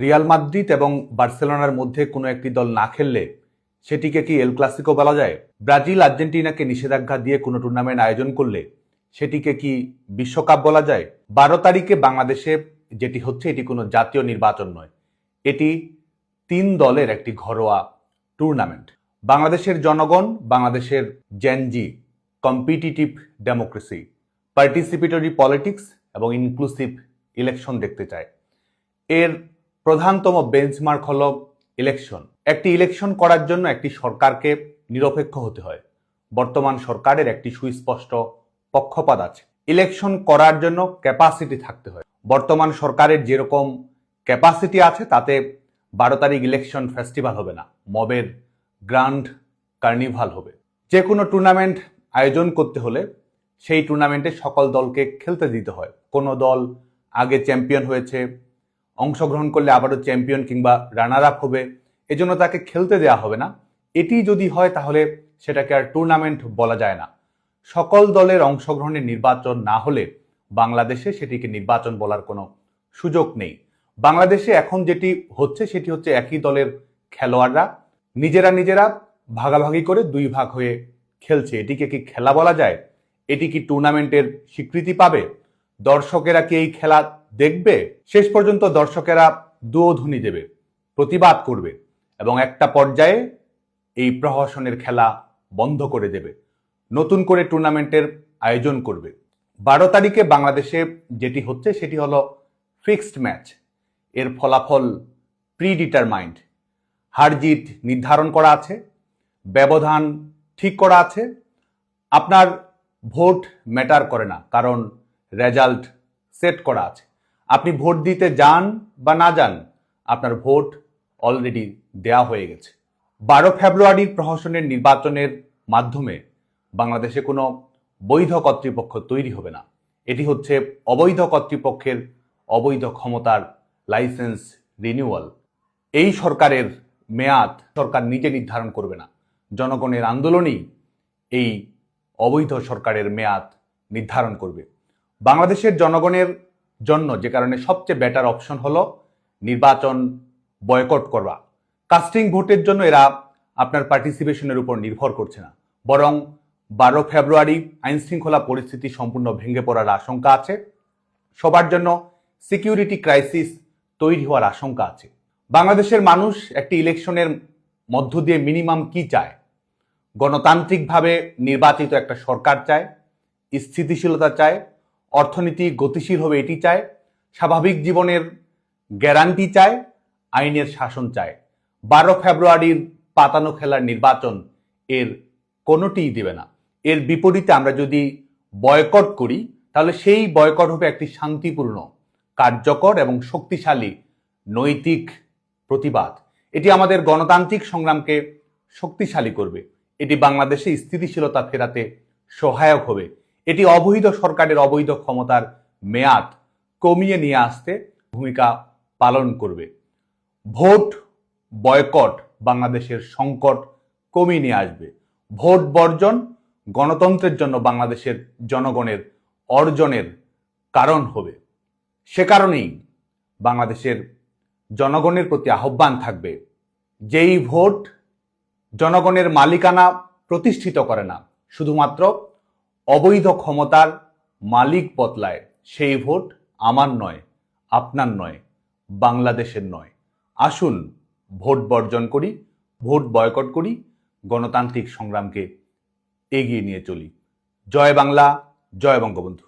Real Madrid এবং বার্সেলোনার মধ্যে কোনো একটি দল না খেললে সেটিকে কি এল ক্লাসিকো বলা যায়? ব্রাজিল, আর্জেন্টিনাকে নিষেধাজ্ঞা দিয়ে কোনো টুর্নামেন্ট আয়োজন করলে সেটিকে কি বিশ্বকাপ বলা যায়? বারো তারিখে বাংলাদেশে যেটি হচ্ছে, এটি কোনো জাতীয় নির্বাচন নয়। এটি তিন দলের একটি ঘরোয়া টুর্নামেন্ট। বাংলাদেশের জনগণ, বাংলাদেশের Gen Z competitive democracy participatory politics এবং ইনক্লুসিভ ইলেকশন দেখতে চায়। এর প্রধানতম বেঞ্চমার্ক হল ইলেকশন একটি ইলেকশন করার জন্য একটি সরকারকে নিরপেক্ষ হতে হয়। বর্তমান সরকারের একটি সুস্পষ্ট পক্ষপাত আছে। ইলেকশন করার জন্য ক্যাপাসিটি থাকতে হয়। বর্তমান সরকারের যেরকম ক্যাপাসিটি আছে, তাতে বারো তারিখ ইলেকশন ফেস্টিভ্যাল হবে না। মবের গ্র্যান্ড কার্নিভাল হবে। যে কোনো টুর্নামেন্ট আয়োজন করতে হলে সেই টুর্নামেন্টে সকল দলকে খেলতে দিতে হয়। কোনো দল আগে চ্যাম্পিয়ন হয়েছে অংশগ্রহণ করলে আবারও চ্যাম্পিয়ন কিংবা রানার আপ হবে, এজন্য তাকে খেলতে দেওয়া হবে না। এটি যদি হয় তাহলে সেটাকে আর টুর্নামেন্ট বলা যায় না। সকল দলের অংশগ্রহণের নির্বাচন না হলে বাংলাদেশে সেটিকে নির্বাচন বলার কোনো সুযোগ নেই। বাংলাদেশে এখন যেটি হচ্ছে সেটি হচ্ছে একই দলের খেলোয়াড়রা। নিজেরা নিজেরা ভাগাভাগি করে দুই ভাগ হয়ে খেলছে। এটিকে কি খেলা বলা যায়? এটি কি টুর্নামেন্টের স্বীকৃতি পাবে? দর্শকেরা কি এই খেলা দেখবে, শেষ পর্যন্ত দর্শকেরা দুধ্বনি দেবে, প্রতিবাদ করবে এবং একটা পর্যায়ে এই প্রহসনের খেলা বন্ধ করে দেবে, নতুন করে টুর্নামেন্টের আয়োজন করবে। বারো তারিখে বাংলাদেশে যেটি হচ্ছে সেটি হলো ফিক্সড ম্যাচ। এর ফলাফল প্রি ডিটারমাইন্ড হার জিত নির্ধারণ করা আছে, ব্যবধান ঠিক করা আছে, আপনার ভোট ম্যাটার করে না, কারণ রেজাল্ট সেট করা আছে। আপনি ভোট দিতে যান বা না যান, আপনার ভোট অলরেডি দেয়া হয়ে গেছে। বারো ফেব্রুয়ারির প্রহসনের নির্বাচনের মাধ্যমে বাংলাদেশে কোনো বৈধ কর্তৃপক্ষ তৈরি হবে না। এটি হচ্ছে অবৈধ কর্তৃপক্ষের অবৈধ ক্ষমতার লাইসেন্স রিনিউয়াল এই সরকারের মেয়াদ সরকার নিজে নির্ধারণ করবে না। জনগণের আন্দোলনই এই অবৈধ সরকারের মেয়াদ নির্ধারণ করবে। বাংলাদেশের জনগণের জন্য যে কারণে সবচেয়ে বেটার অপশন হলো নির্বাচন বয়কট করা। কাস্টিং ভোটের জন্য এরা আপনার পার্টিসিপেশনের উপর নির্ভর করছে না। বরং বারো ফেব্রুয়ারি আইন শৃঙ্খলা পরিস্থিতি সম্পূর্ণ ভেঙে পড়ার আশঙ্কা আছে। সবার জন্য সিকিউরিটি ক্রাইসিস তৈরি হওয়ার আশঙ্কা আছে। বাংলাদেশের মানুষ একটি ইলেকশনের মধ্য দিয়ে মিনিমাম কি চায়? গণতান্ত্রিকভাবে নির্বাচিত একটা সরকার চায়, স্থিতিশীলতা চায় অর্থনীতি গতিশীল হবে এটি চায়, স্বাভাবিক জীবনের গ্যারান্টি চায়, আইনের শাসন চায়। বারো ফেব্রুয়ারির পাতানো খেলার নির্বাচন এর কোনোটিই দেবে না। এর বিপরীতে আমরা যদি বয়কট করি, তাহলে সেই বয়কট হবে একটি শান্তিপূর্ণ, কার্যকর এবং শক্তিশালী নৈতিক প্রতিবাদ। এটি আমাদের গণতান্ত্রিক সংগ্রামকে শক্তিশালী করবে। এটি বাংলাদেশে স্থিতিশীলতা ফেরাতে সহায়ক হবে। এটি অবৈধ সরকারের অবৈধ ক্ষমতার মেয়াদ কমিয়ে নিয়ে আসতে ভূমিকা পালন করবে। ভোট বয়কট বাংলাদেশের সংকট কমিয়ে নিয়ে আসবে। ভোট বর্জন গণতন্ত্রের জন্য বাংলাদেশের জনগণের অর্জনের কারণ হবে। সে কারণেই বাংলাদেশের জনগণের প্রতি আহ্বান থাকবে যেই ভোট জনগণের মালিকানা প্রতিষ্ঠিত করে না, শুধুমাত্র অবৈধ ক্ষমতার মালিক বদলায়। সেই ভোট আমার নয়, আপনার নয়, বাংলাদেশের নয়। আসুন, ভোট বর্জন করি, ভোট বয়কট করি, গণতান্ত্রিক সংগ্রামকে এগিয়ে নিয়ে চলি। জয় বাংলা, জয় বঙ্গবন্ধু।